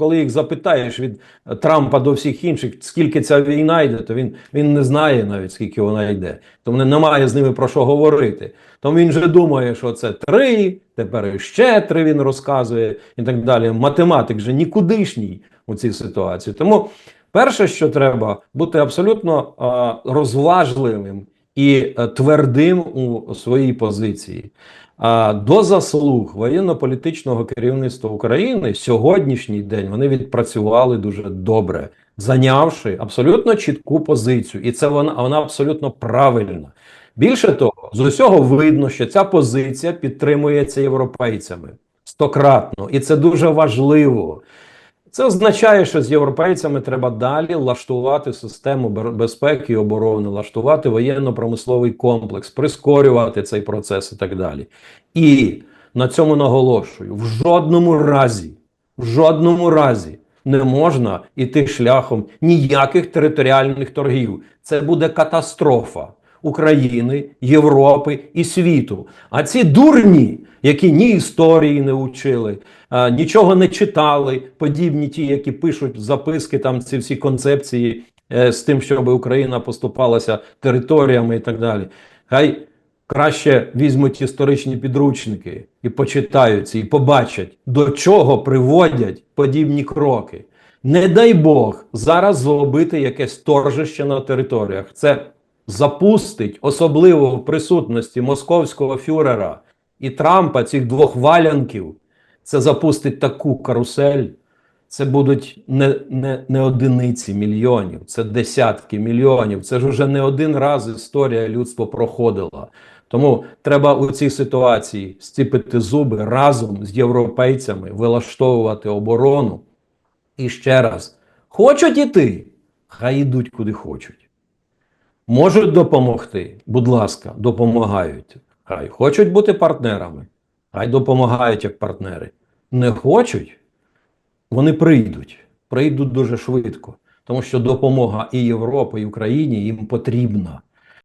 коли їх запитаєш від Трампа до всіх інших, скільки ця війна йде, то він, він не знає навіть скільки вона йде. Тому немає з ними про що говорити. Тому він же думає, що це три, тепер ще три він розказує і так далі. Математик же нікудишній у цій ситуації. Тому перше, що треба, бути абсолютно а, розважливим і е, твердим у своїй позиції. А до заслуг воєнно-політичного керівництва України сьогоднішній день вони відпрацювали дуже добре, зайнявши абсолютно чітку позицію, і це вона, вона абсолютно правильна. Більше того, з усього видно, що ця позиція підтримується європейцями стократно, і це дуже важливо. Це означає, що з європейцями треба далі лаштувати систему безпеки і оборони, лаштувати воєнно-промисловий комплекс, прискорювати цей процес і так далі. І на цьому наголошую: в жодному разі, в жодному разі не можна іти шляхом ніяких територіальних торгів. Це буде катастрофа України, Європи і світу. А ці дурні, які ні історії не учили, а, нічого не читали, подібні ті, які пишуть записки, там ці всі концепції е, з тим, щоб Україна поступалася територіями і так далі. Хай краще візьмуть історичні підручники і почитають ці, і побачать, до чого приводять подібні кроки. Не дай Бог зараз зробити якесь торжище на територіях. Це запустить, особливо в присутності московського фюрера і Трампа, цих двох валянків. Це запустить таку карусель. Це будуть не, не, не одиниці мільйонів, це десятки мільйонів. Це ж уже не один раз історія людства проходила. Тому треба у цій ситуації стіпити зуби разом з європейцями, вилаштовувати оборону. І ще раз, хочуть іти, хай ідуть куди хочуть. Можуть допомогти, будь ласка, допомагають. Хай хочуть бути партнерами, хай допомагають як партнери. Не хочуть, вони прийдуть, прийдуть дуже швидко, тому що допомога і Європі, і Україні їм потрібна.